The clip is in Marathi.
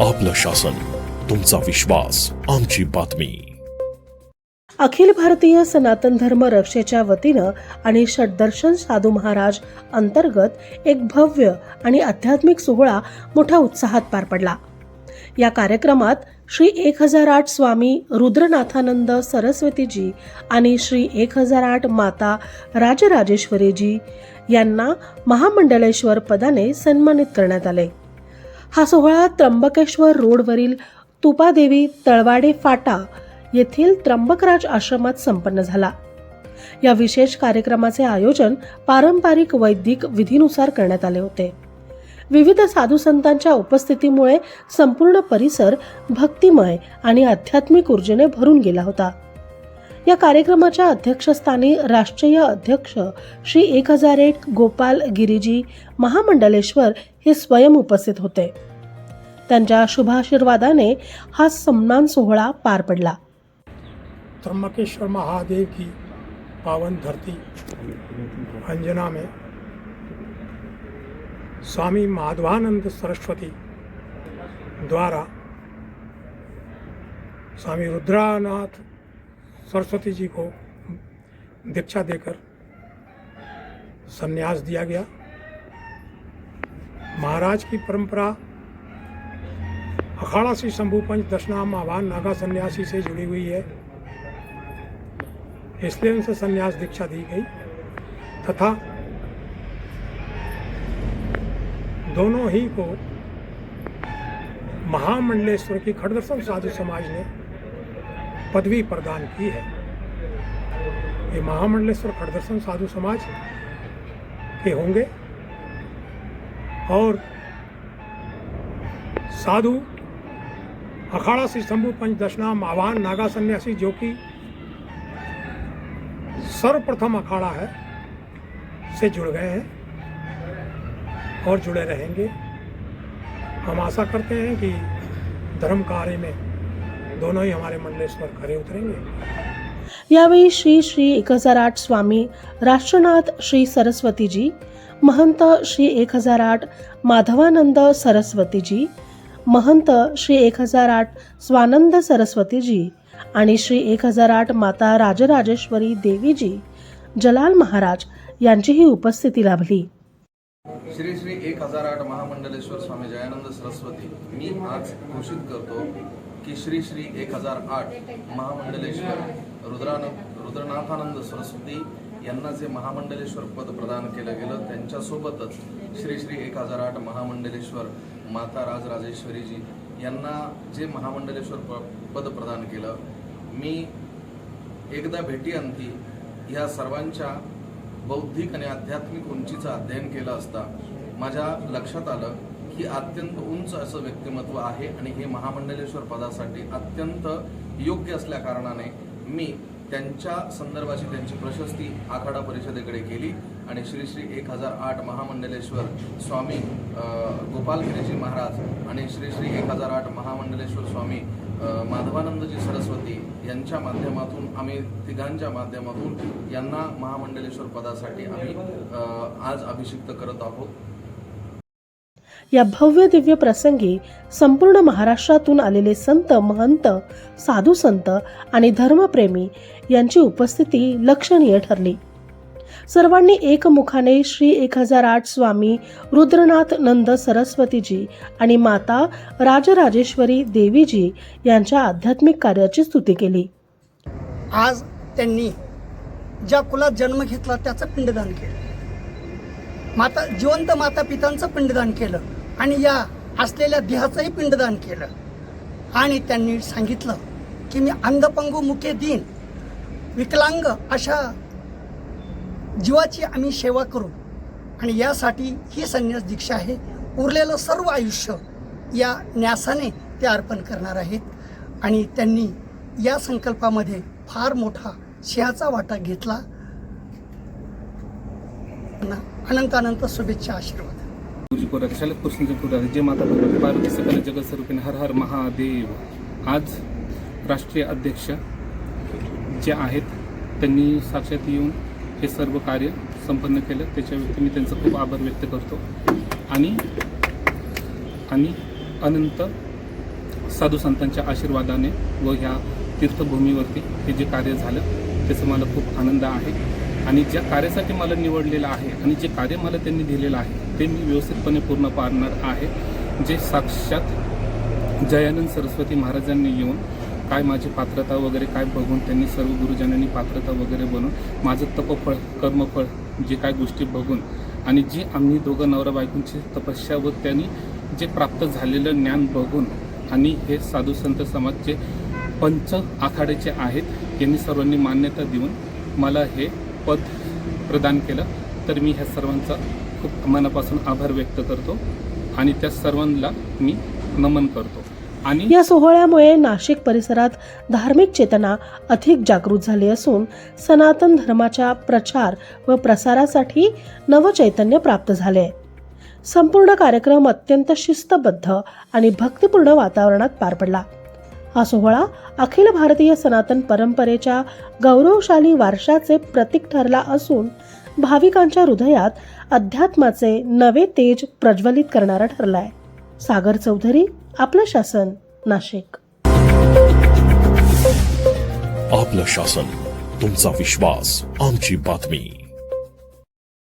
आमचा विश्वास आमची बातमी. अखिल भारतीय सनातन धर्म रक्षेच्या वतीनं आणि षड्दर्शन साधू महाराज अंतर्गत एक भव्य आणि आध्यात्मिक सोहळा मोठ्या उत्साहात पार पडला. या कार्यक्रमात श्री एक हजार आठ स्वामी रुद्रनाथानंद सरस्वतीजी आणि श्री एक हजार आठ माता राजराजेश्वरीजी यांना महामंडलेश्वर पदाने सन्मानित करण्यात आले. हा सोहळा त्र्यंबकेश्वर रोडवरील तुपादेवी तळवाडे फाटा येथील त्र्यंबकराज आश्रमात संपन्न झाला. या विशेष कार्यक्रमाचे आयोजन पारंपरिक वैदिक विधीनुसार करण्यात आले होते. विविध साधू संतांच्या उपस्थितीमुळे संपूर्ण परिसर भक्तिमय आणि आध्यात्मिक ऊर्जेने भरून गेला होता. या कार्यक्रमाच्या अध्यक्षस्थानी राष्ट्रीय अध्यक्ष श्री एक हजार एक गोपाल गिरीजी महामंडलेश्वर हे स्वयं उपस्थित होते. त्यांच्या शुभाशीर्वादाने हा सन्मान सोहळा पार पडला. त्र्यंबकेश्वर महादेव की पावन धरती अंजना में स्वामी माधवानंद सरस्वती द्वारा स्वामी रुद्रानाथ सरस्वती जी को दीक्षा देकर संन्यास दिया गया। महाराज की परंपरा अखाड़ा श्री शंभू पंच दशनाम आह्वान नागा सन्यासी से जुड़ी हुई है। इसलिए उनसे संन्यास दीक्षा दी गई तथा दोनों ही को महामंडलेश्वर की खड़दर्शन साधु समाज ने पदवी प्रदान की है। ये महामंडलेश्वर खड़दर्शन साधु समाज के होंगे और साधु अखाड़ा श्री शंभु पंच दशनाम आह्वान नागा सन्यासी जो कि सर्वप्रथम अखाड़ा है, से जुड़ गए हैं और जुड़े रहेंगे। हम आशा करते हैं कि धर्म कार्य में दोनों ही हमारे मंडलेश्वर खरे उतरेंगे। यावेळी श्री श्री एक हजार आठ स्वामी राष्ट्रनाथ श्री सरस्वतीजी महंत श्री एक हजार आठ माधवानंद सरस्वतीजी महंत श्री एक हजार आठ स्वानंद सरस्वतीजी आणि श्री एक हजार आठ माता राजराजेश्वरी देवीजी जलाल महाराज यांचीही उपस्थिती लाभली. श्री श्री एक हजार आठ महामंडलेश्वर स्वामी जयानंद सरस्वती मी आज घोषित करतो की श्री श्री एक हजार आठ महामंडलेश्वर रुद्रान रुद्रनाथानंद सरस्वती यांना जे महामंडलेश्वर पद प्रदान केलं गेलं त्यांच्यासोबतच श्री श्री एक हजार आठ महामंडलेश्वर माता राजराजेश्वरीजी यांना जे महामंडलेश्वर प पद प्रदान केलं मी एकदा भेटी अंती ह्या सर्वांच्या बौद्धिक आणि आध्यात्मिक उंचीचं अध्ययन केलं असता माझ्या लक्षात आलं की अत्यंत उंच असं व्यक्तिमत्व आहे आणि हे महामंडलेश्वर पदासाठी अत्यंत योग्य असल्या कारणाने मी त्यांच्या संदर्भाची त्यांची प्रशस्ती आखाडा परिषदेकडे केली आणि श्री श्री एक हजार आठ महामंडलेश्वर स्वामी गोपाल गोपालगिरीजी महाराज आणि श्री श्री एक हजार आठ महामंडलेश्वर स्वामी माधवानंदजी सरस्वती यांच्या माध्यमातून आम्ही तिघांच्या माध्यमातून यांना महामंडलेश्वर पदासाठी आम्ही आज अभिषिक्त करत आहोत. या भव्य दिव्य प्रसंगी संपूर्ण महाराष्ट्रातून आलेले संत महंत साधू संत आणि धर्मप्रेमी यांची उपस्थिती लक्षणीय ठरली. सर्वांनी एकमुखाने श्री एक हजार आठ स्वामी रुद्रनाथ नंद सरस्वतीजी आणि माता राजराजेश्वरी देवीजी यांच्या आध्यात्मिक कार्याची स्तुती केली. आज त्यांनी ज्या कुलात जन्म घेतला त्याचं पिंडदान केलं. माता जिवंत माता पितांचं पिंडदान केलं. आणि या असलेल्या देहाचंही पिंडदान केलं. आणि त्यांनी सांगितलं की मी अंधपंगू मुके दिन विकलांग अशा जीवाची आम्ही सेवा करू. आणि यासाठी ही संन्यास दीक्षा आहे. उरलेलं सर्व आयुष्य या न्यासाने ते अर्पण करणार आहेत. आणि त्यांनी या संकल्पामध्ये फार मोठा सिंहाचा वाटा घेतला. अनंत अनंत शुभेच्छा आशीर्वाद. तुझी शालक कृष्णाचे पुढारी जे माता भगवती पार्वती सकल जगत स्वरूपिणी हर हर महादेव. आज राष्ट्रीय अध्यक्ष जे आहेत त्यांनी साक्षात येऊन हे सर्व कार्य संपन्न केलं. त्याच्या व्यक्ती मी त्यांचा खूप आभार व्यक्त करतो. आणि आणि अनंत साधू संतांच्या आशीर्वादाने व ह्या तीर्थभूमीवरती हे जे कार्य झालं त्याचा मला खूप आनंद आहे. आणि ज्या कार्यासाठी मला निवडलेलं आहे आणि जे कार्य मला त्यांनी दिलेलं आहे ते मी व्यवस्थितपणे पूर्ण पाडणार आहे. जे साक्षात जयानंद सरस्वती महाराजांनी येऊन काय माझी पात्रता वगैरे काय बघून त्यांनी सर्व गुरुजनांनी पात्रता वगैरे बनवून माझं तपफळ कर्मफळ जे काय गोष्टी बघून आणि जी आम्ही दोघं नवरा बायकोंची तपस्या व त्यांनी जे प्राप्त झालेलं ज्ञान बघून आणि हे साधू संत समाजचे पंच आखाड्याचे आहेत यांनी सर्वांनी मान्यता देऊन मला हे पद प्रदान केलं तर मी ह्या सर्वांचा खूप मनापासून आभार व्यक्त करतो आणि त्या सर्वांना मी नमन करतो. आणि या सोहळ्यामुळे नाशिक परिसरात धार्मिक चेतना अधिक जागृत झाली असून सनातन धर्माच्या प्रचार व प्रसारासाठी नवचैतन्य प्राप्त झाले. संपूर्ण कार्यक्रम अत्यंत शिस्तबद्ध आणि भक्तिपूर्ण वातावरणात पार पडला. हा सोहळा अखिल भारतीय सनातन परंपरेच्या गौरवशाली वारशाचे प्रतीक ठरला असून भाविकांच्या हृदयात अध्यात्माचे नवे तेज प्रज्वलित करणारा ठरलाय. सागर चौधरी आपलं शासन नाशिक. आपलं शासन तुमचा विश्वास आमची बातमी.